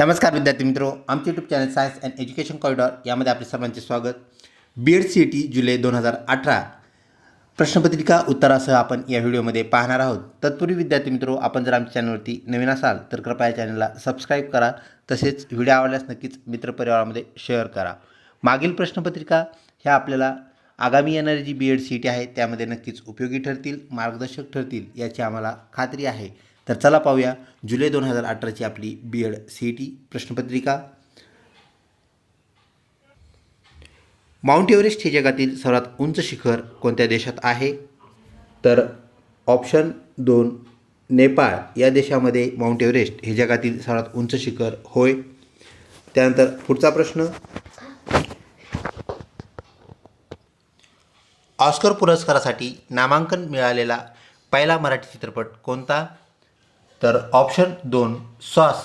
नमस्कार विद्यार्थी मित्रो आमचे YouTube channel science and education corridor यामध्ये आपले सर्वांचे स्वागत. बी एड सी टी जुलै दोन हजार अठरा. प्रश्नपत्रिका उत्तरासह आपण या व्हिडिओमध्ये पाहणार आहोत. तत्पूर्वी विद्यार्थी मित्रो आपण जर आमच्या चॅनलवरती नवीन असाल तर कृपया चॅनलला सबस्क्राईब करा. तसेच व्हिडिओ आवडल्यास नक्कीच मित्रपरिवारामध्ये शेअर करा. मागील प्रश्नपत्रिका ह्या आपल्याला आगामी येणारी जी बी एड सी टी आहे त्यामध्ये नक्कीच उपयोगी ठरतील मार्गदर्शक ठरतील याची आम्हाला खात्री आहे. तर चला पाहूया जुलै दोन हजार अठराची आपली बी एड सी टी प्रश्नपत्रिका. माउंट एव्हरेस्ट हे जगातील सर्वात उंच शिखर कोणत्या देशात आहे? तर ऑप्शन दोन नेपाळ. या देशामध्ये माउंट एव्हरेस्ट हे जगातील सर्वात उंच शिखर होय. त्यानंतर पुढचा प्रश्न. ऑस्कर पुरस्कारासाठी नामांकन मिळालेला पहिला मराठी चित्रपट कोणता? तर ऑप्शन दोन सॉस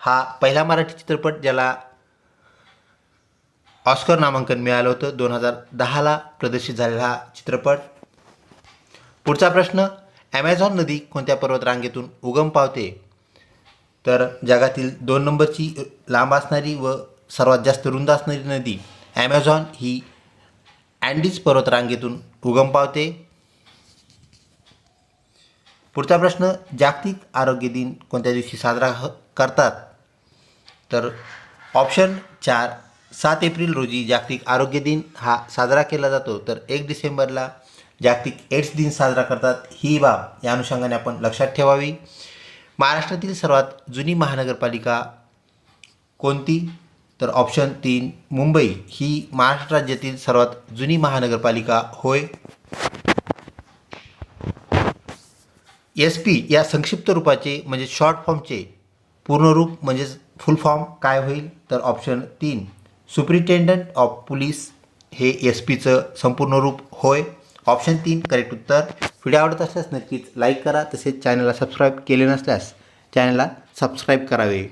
हा पहिला मराठी चित्रपट ज्याला ऑस्कर नामांकन मिळालं होतं. दोन हजार दहाला प्रदर्शित झालेला हा चित्रपट. पुढचा प्रश्न ॲमेझॉन नदी कोणत्या पर्वतरांगेतून उगम पावते? तर जगातील दोन नंबरची लांब असणारी व सर्वात जास्त रुंद असणारी नदी ॲमेझॉन ही अँडीज पर्वतरांगेतून उगम पावते. पुढचा प्रश्न जागतिक आरोग्य दिन कोणत्या दिवशी साजरा ह- करतात? तर ऑप्शन चार सात एप्रिल रोजी जागतिक आरोग्य दिन हा साजरा केला जातो. तर एक डिसेंबरला जागतिक एड्स दिन साजरा करतात. ही बाब या अनुषंगाने आपण लक्षात ठेवावी. महाराष्ट्रातील सर्वात जुनी महानगरपालिका कोणती? तर ऑप्शन तीन मुंबई. ही महाराष्ट्र राज्यातील सर्वात जुनी महानगरपालिका होय. एस पी या संक्षिप्त रूपाचे म्हणजे शॉर्ट फॉर्मचे पूर्णरूप म्हणजेच फुल फॉर्म काय होईल? तर ऑप्शन तीन सुप्रिटेंडंट ऑफ पोलीस हे एस पीचं संपूर्ण रूप होय. ऑप्शन तीन करेक्ट उत्तर. व्हिडिओ आवडत असल्यास नक्कीच लाईक करा. तसेच चॅनलला सबस्क्राईब केले नसल्यास चॅनलला सबस्क्राईब करावे.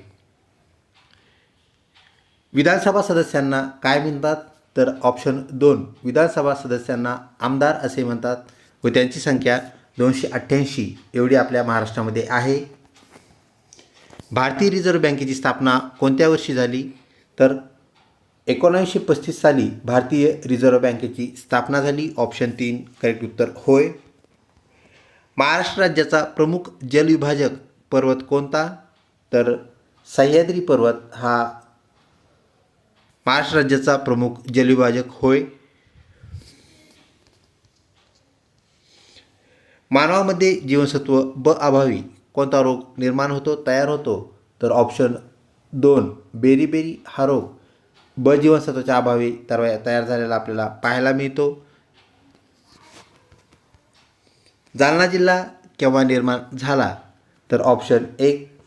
विधानसभा सदस्यांना काय म्हणतात? तर ऑप्शन दोन विधानसभा सदस्यांना आमदार असे म्हणतात व त्यांची संख्या दोनशे अठ्ठ्याऐंशी एवढी आपल्या महाराष्ट्रामध्ये आहे. भारतीय रिझर्व्ह बँकेची स्थापना कोणत्या वर्षी झाली? तर एकोणीसशे पस्तीस साली भारतीय रिझर्व्ह बँकेची स्थापना झाली. ऑप्शन तीन करेक्ट उत्तर होय. महाराष्ट्र राज्याचा प्रमुख जलविभाजक पर्वत कोणता? तर सह्याद्री पर्वत हा महाराष्ट्र राज्याचा प्रमुख जलविभाजक होय. मानवामध्ये जीवनसत्व ब अभावी. कोणता रोग निर्माण होतो तयार होतो? तर ऑप्शन दोन बेरीबेरी हा रोग. ब जीवनसत्वाच्या अभावी तर तयार झालेला आपल्याला पाहायला मिळतो. जालना जिल्हा केव्हा निर्माण झाला? तर ऑप्शन एक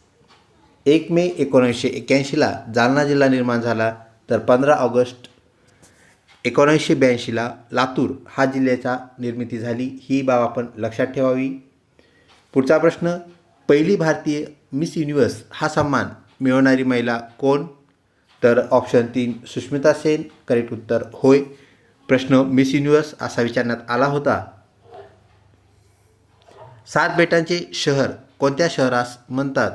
एक मे एकोणीसशे एक्याऐंशीला जालना जिल्हा निर्माण झाला. तर पंधरा ऑगस्ट एकोणीसशे ब्याऐंशीला लातूर हा जिल्ह्याचा निर्मिती झाली. ही बाब आपण लक्षात ठेवावी. पुढचा प्रश्न पहिली भारतीय मिस युनिवर्स हा सन्मान मिळवणारी महिला कोण? तर ऑप्शन तीन सुष्मिता सेन. करेक्ट उत्तर होय. प्रश्न मिस युनिव्हर्स असा विचारण्यात आला होता. सात बेटांचे शहर कोणत्या शहरास म्हणतात?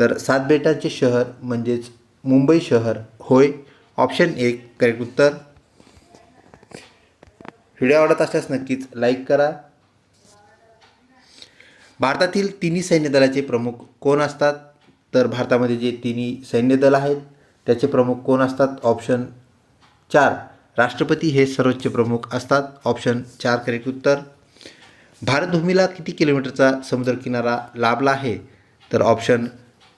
तर सात बेटांचे शहर म्हणजेच मुंबई शहर होय. ऑप्शन एक करेक्ट उत्तर व्हिडिओ आवडत असल्यास नक्कीच लाईक करा. भारतातील तिन्ही सैन्य दलाचे प्रमुख कोण असतात? तर भारतामध्ये जे तिन्ही सैन्य दल आहेत त्याचे प्रमुख कोण असतात? ऑप्शन चार. राष्ट्रपती हे सर्वोच्च प्रमुख असतात. ऑप्शन चार करेक्ट उत्तर. भारतभूमीला किती किलोमीटरचा समुद्रकिनारा लाभला आहे? तर ऑप्शन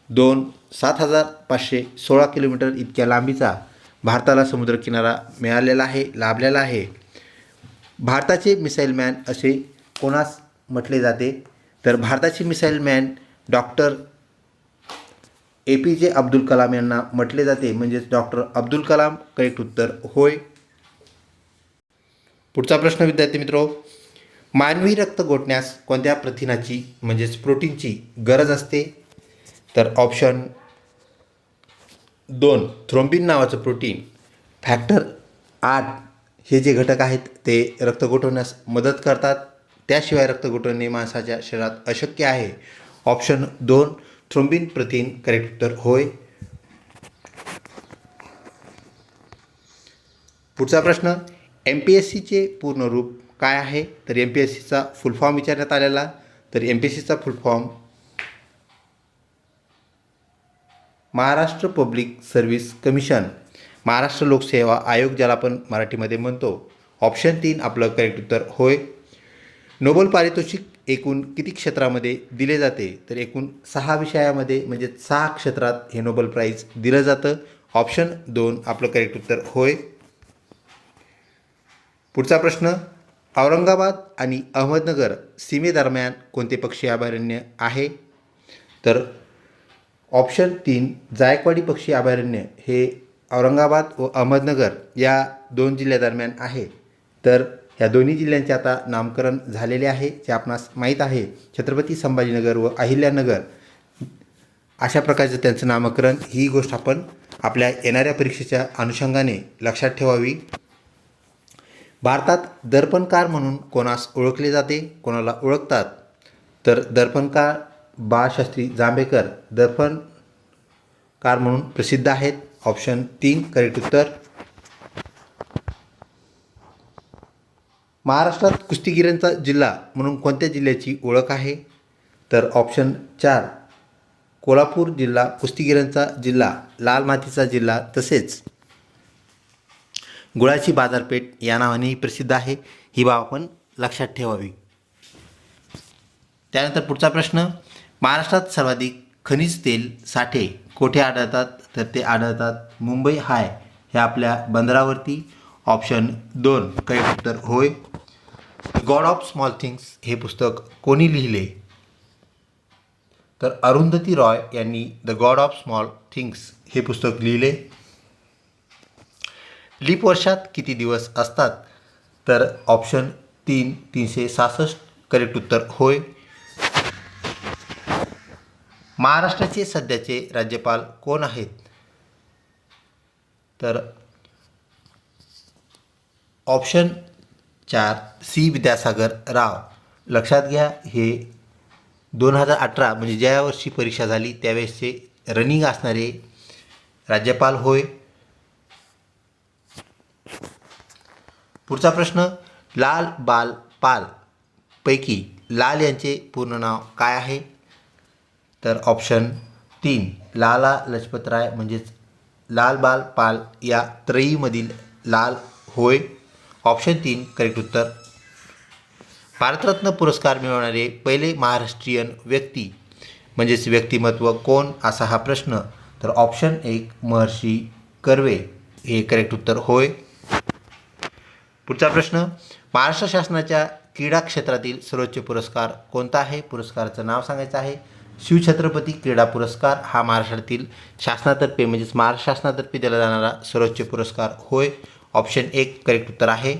दोन. सात हजार पाचशे सोळा किलोमीटर इतक्या लांबीचा भारताला समुद्रकिनारा मिळालेला आहे लाभलेला आहे. भारताचे मिसाईल मॅन असे कोणास म्हटले जाते? तर भारताचे missile man doctor A P J Abdul Kalam यांना म्हटले जाते. म्हणजेच डॉक्टर अब्दुल कलाम करेक्ट उत्तर होय. पुढचा प्रश्न विद्यार्थी मित्रो मानवी रक्त गोठण्यास कोणत्या प्रथिनाची म्हणजेच प्रोटीनची गरज असते? तर ऑप्शन दोन थ्रोम्बिन नावाचं प्रोटीन फॅक्टर आठ हे जे घटक आहेत ते रक्त गोठवण्यास मदत करतात. त्याशिवाय रक्त गोठवणे माणसाच्या शरीरात अशक्य आहे. ऑप्शन दोन थ्रोम्बिन प्रथिन करेक्ट उत्तर होय. पुढचा प्रश्न एम पी एस सीचे पूर्ण रूप काय आहे? तर एम पी एस सीचा फुल फॉर्म विचारण्यात आलेला. तर एम पी एस सीचा full form Maharashtra public service commission Maharashtra लोकसेवा आयोग ज्याला आपण मराठीमध्ये म्हणतो. ऑप्शन तीन आपलं करेक्ट उत्तर होय. नोबल पारितोषिक एकूण किती क्षेत्रामध्ये दिले जाते? तर एकूण सहा विषयामध्ये म्हणजे सहा क्षेत्रात हे नोबल प्राईज दिलं जातं. ऑप्शन दोन आपलं करेक्ट उत्तर होय. पुढचा प्रश्न औरंगाबाद आणि अहमदनगर सीमेदरम्यान कोणते पक्षी अभयारण्य आहे? तर ऑप्शन तीन जायकवाडी पक्षी अभयारण्य हे औरंगाबाद व अहमदनगर या दोन जिल्ह्यादरम्यान आहे. तर ह्या दोन्ही जिल्ह्यांचे आता नामकरण झालेले आहे जे आपणास माहीत आहे. छत्रपती संभाजीनगर व अहिल्यानगर. अशा प्रकारचं त्यांचं नामकरण ही गोष्ट आपण आपल्या येणाऱ्या परीक्षेच्या अनुषंगाने लक्षात ठेवावी. भारतात दर्पणकार म्हणून कोणास ओळखले जाते कोणाला ओळखतात? तर दर्पणकार बाळशास्त्री जांभेकर दर्पणकार म्हणून प्रसिद्ध आहेत. ऑप्शन तीन करेक्ट उत्तर. महाराष्ट्रात कुस्तीगिरांचा जिल्हा म्हणून कोणत्या जिल्ह्याची ओळख आहे? तर ऑप्शन चार कोल्हापूर जिल्हा कुस्तीगिरांचा जिल्हा लाल मातीचा जिल्हा तसेच. गुळाची बाजारपेठ या नावानेही प्रसिद्ध आहे. ही बाब आपण लक्षात ठेवावी. त्यानंतर पुढचा प्रश्न महाराष्ट्रात सर्वाधिक खनिज तेल साठे कोठे आढळतात? तर ते आढळतात. मुंबई हाय हे आपल्या बंदरावरती. ऑप्शन दोन काही उत्तर होय. गॉड ऑफ स्मॉल थिंग्स हे पुस्तक कोणी लिहिले? तर अरुंधती रॉय यांनी The God of Small Things हे पुस्तक लिहिले. लीप वर्षात किती दिवस असतात? तर ऑप्शन तीन तीनशे सहासष्ट. करेक्ट उत्तर होय. महाराष्ट्राचे सध्याचे राज्यपाल कोण आहेत? तर ऑप्शन चार सी विद्यासागर राव. लक्षात घ्या हे दोन हजार अठरा म्हणजे ज्या वर्षी परीक्षा झाली त्यावेळेसचे रनिंग असणारे राज्यपाल होय. पुढचा प्रश्न लाल बाल पाल पैकी लाल यांचे पूर्ण नाव काय आहे? तर ऑप्शन तीन लाला लजपतराय म्हणजेच लाल बाल पाल या त्रयीमधील लाल होय. ऑप्शन तीन करेक्ट उत्तर. भारतरत्न पुरस्कार मिळवणारे पहिले महाराष्ट्रीयन व्यक्ती म्हणजेच व्यक्तिमत्व कोण असा हा प्रश्न. तर ऑप्शन एक महर्षी कर्वे. हे करेक्ट उत्तर होय. पुढचा प्रश्न महाराष्ट्र शासनाच्या क्रीडा क्षेत्रातील सर्वोच्च पुरस्कार कोणता आहे? पुरस्काराचं नाव सांगायचं आहे. शिवछत्रपती क्रीडा पुरस्कार हा महाराष्ट्रातील शासनातर्फे म्हणजेच महाराष्ट्र शासनातर्फे दिला जाणारा सर्वोच्च पुरस्कार होय. ऑप्शन एक करेक्ट उत्तर आहे.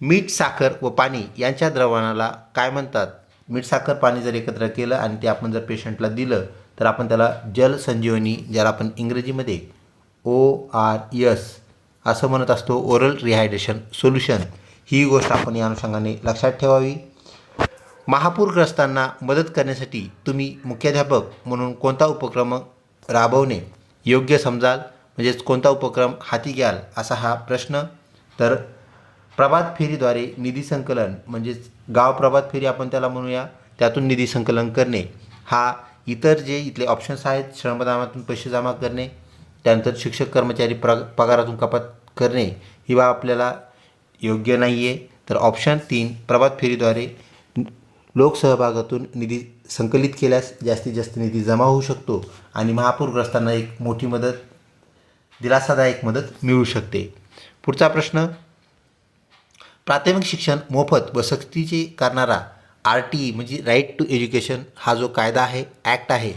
मीठ साखर व पाणी यांच्या द्रवणाला काय म्हणतात? मीठ साखर पाणी जर एकत्र केलं आणि ते आपण जर पेशंटला दिलं तर आपण त्याला जल संजीवनी ज्याला आपण इंग्रजीमध्ये ओ आर यस असं म्हणत असतो. ओरल रिहायड्रेशन सोल्युशन ही गोष्ट आपण या अनुषंगाने लक्षात ठेवावी. महापूरग्रस्तांना मदत करण्यासाठी तुम्ही मुख्याध्यापक म्हणून कोणता उपक्रम राबवणे योग्य समजाल? म्हणजेच कोणता उपक्रम हाती घ्याल असा हा प्रश्न. तर प्रभात फेरीद्वारे निधी संकलन म्हणजेच गाव प्रभात फेरी आपण त्याला म्हणूया त्यातून निधी संकलन करणे. हा इतर जे इथले ऑप्शन्स आहेत श्रमदानातून पैसे जमा करणे त्यानंतर शिक्षक कर्मचारी प्र पगारातून कपात करणे ही बाब आपल्याला योग्य नाही आहे तर ऑप्शन तीन प्रभात फेरीद्वारे लोकसहभागातून निधी संकलित केल्यास जास्तीत जास्त निधी जमा होऊ शकतो आणि महापूरग्रस्तांना एक मोठी मदत दिलासादायक मदत मिळू शकते. पुढचा प्रश्न प्राथमिक शिक्षण मोफत व सक्तीचे करणारा आर टी ई म्हणजे राईट टू एज्युकेशन हा जो कायदा आहे ॲक्ट आहे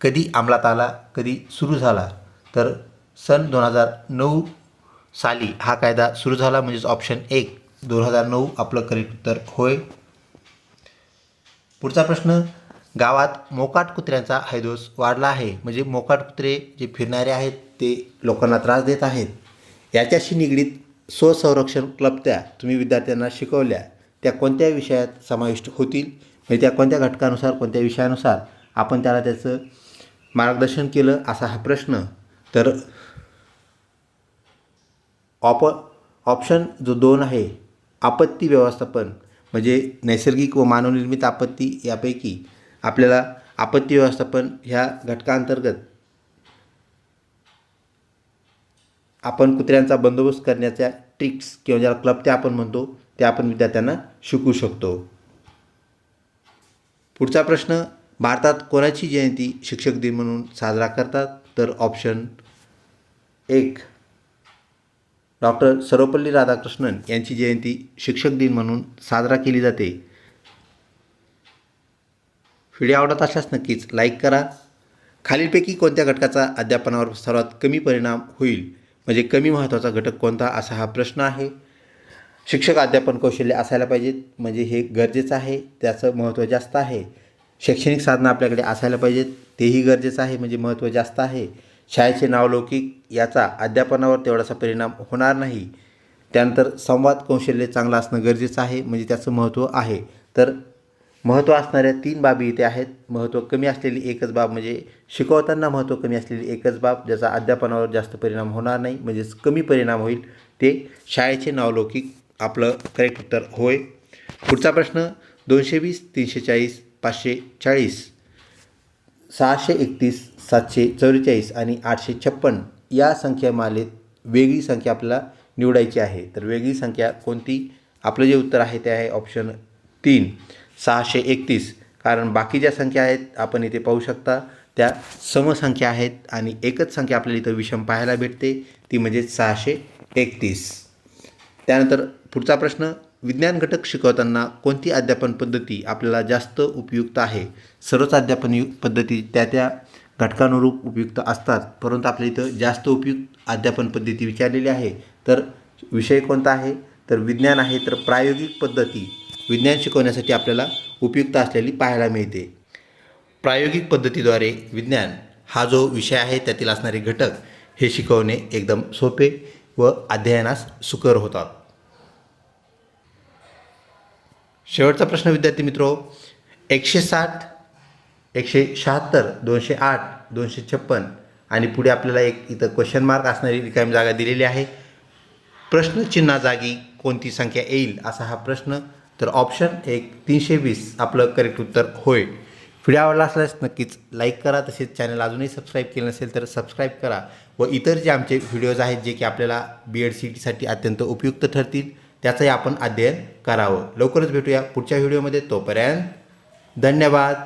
कधी अंमलात आला कधी सुरू झाला तर सन दोन हजार नऊ साली हा कायदा सुरू झाला म्हणजेच ऑप्शन एक दोन हजार नऊ आपलं करेक्ट उत्तर होय. पुढचा प्रश्न गावात मोकाट कुत्र्यांचा हैदोस वाढला आहे. म्हणजे मोकाट कुत्रे जे फिरणारे आहेत ते लोकांना त्रास देत आहेत. याच्याशी निगडीत स्वसंरक्षण क्लबत्या तुम्ही विद्यार्थ्यांना शिकवल्या. त्या कोणत्या विषयात समाविष्ट होतील? म्हणजे त्या कोणत्या घटकानुसार कोणत्या विषयानुसार आपण त्याला त्याचं मार्गदर्शन केलं असा हा प्रश्न. तर ऑप ऑप्शन जो दोन आहे आपत्ती व्यवस्थापन म्हणजे नैसर्गिक व मानवनिर्मित आपत्ती यापैकी आपल्याला आपत्ती व्यवस्थापन ह्या घटकांतर्गत आपण कुत्र्यांचा बंदोबस्त करण्याच्या ट्रिक्स किंवा ज्याला क्लबत्या आपण म्हणतो त्या आपण विद्यार्थ्यांना शिकू शकतो. पुढचा प्रश्न भारतात कोणाची जयंती शिक्षक दिन म्हणून साजरा करतात? तर ऑप्शन एक डॉक्टर सर्वपल्ली राधाकृष्णन यांची जयंती शिक्षक दिन म्हणून साजरा केली जाते. व्हिडिओ आवडत असल्यास नक्कीच लाईक करा. खालीलपैकी कोणत्या घटकाचा अध्यापनावर सर्वात कमी परिणाम होईल? म्हणजे कमी महत्त्वाचा घटक कोणता असा हा प्रश्न आहे? शिक्षक अध्यापन कौशल्य असायला पाहिजेत म्हणजे हे गरजेचं आहे त्याचं महत्त्व जास्त आहे. शैक्षणिक साधनं आपल्याकडे असायला पाहिजेत तेही गरजेचं आहे म्हणजे महत्त्व जास्त आहे. शाळेचे नावलौकिक याचा अध्यापनावर तेवढासा परिणाम होणार नाही. त्यानंतर संवाद कौशल्य चांगलं असणं गरजेचं आहे म्हणजे त्याचं महत्त्व आहे. तर महत्त्व असणाऱ्या तीन बाबी इथे आहेत. महत्त्व कमी असलेली एकच बाब म्हणजे शिकवताना महत्त्व कमी असलेली एकच बाब ज्याचा अध्यापनावर जास्त परिणाम होणार नाही म्हणजेच कमी परिणाम होईल ते शाळेचे नावलौकिक आपलं करेक्ट उत्तर होय. पुढचा प्रश्न दोनशे वीस तीनशे चाळीस पाचशे चाळीस. सहाशे एकतीस सातशे चौवेचाळीस आणि आठशे छप्पन या संख्यामालेत वेगळी संख्या आपल्याला निवडायची आहे. तर वेगळी संख्या कोणती? आपलं जे उत्तर आहे ते आहे ऑप्शन तीन सहाशे एकतीस. कारण बाकी ज्या संख्या आहेत आपण इथे पाहू शकता त्या समसंख्या आहेत आणि एकच संख्या आपल्याला इथं विषम पाहायला भेटते ती म्हणजे सहाशे एकतीस. त्यानंतर पुढचा प्रश्न विज्ञान घटक शिकवताना कोणती अध्यापन पद्धती आपल्याला जास्त उपयुक्त आहे? सर्वच अध्यापन यु पद्धती त्या त्या घटकानुरूप उपयुक्त असतात. परंतु आपल्या इथं जास्त उपयुक्त अध्यापन पद्धती विचारलेली आहे. तर विषय कोणता आहे? तर विज्ञान आहे तर प्रायोगिक पद्धती. विज्ञान शिकवण्यासाठी आपल्याला उपयुक्त असलेली पाहायला मिळते. प्रायोगिक पद्धतीद्वारे विज्ञान हा जो विषय आहे त्यातील असणारे घटक हे शिकवणे एकदम सोपे व अध्ययनास सुकर होतात. शेवटचा प्रश्न विद्यार्थी मित्रो. एकशे साठ एकशे शहात्तर दोनशे आठ दोनशे छप्पन आणि पुढे आपल्याला एक इथं क्वेश्चन मार्क असणारी रिकामी जागा दिलेली आहे. प्रश्नचिन्हाजागी कोणती संख्या येईल असा हा प्रश्न. तर ऑप्शन एक तीनशे वीस आपलं करेक्ट उत्तर होय. व्हिडिओ आवडला असल्यास नक्कीच लाईक करा तसेच चॅनल अजूनही सबस्क्राईब केलं नसेल तर सबस्क्राईब करा व इतर जे आमचे व्हिडिओज आहेत जे की आपल्याला बी एड सी टीसाठी अत्यंत उपयुक्त ठरतील त्याचंही आपण अध्ययन करावं. लवकरच भेटूया पुढच्या व्हिडिओमध्ये. तोपर्यंत धन्यवाद.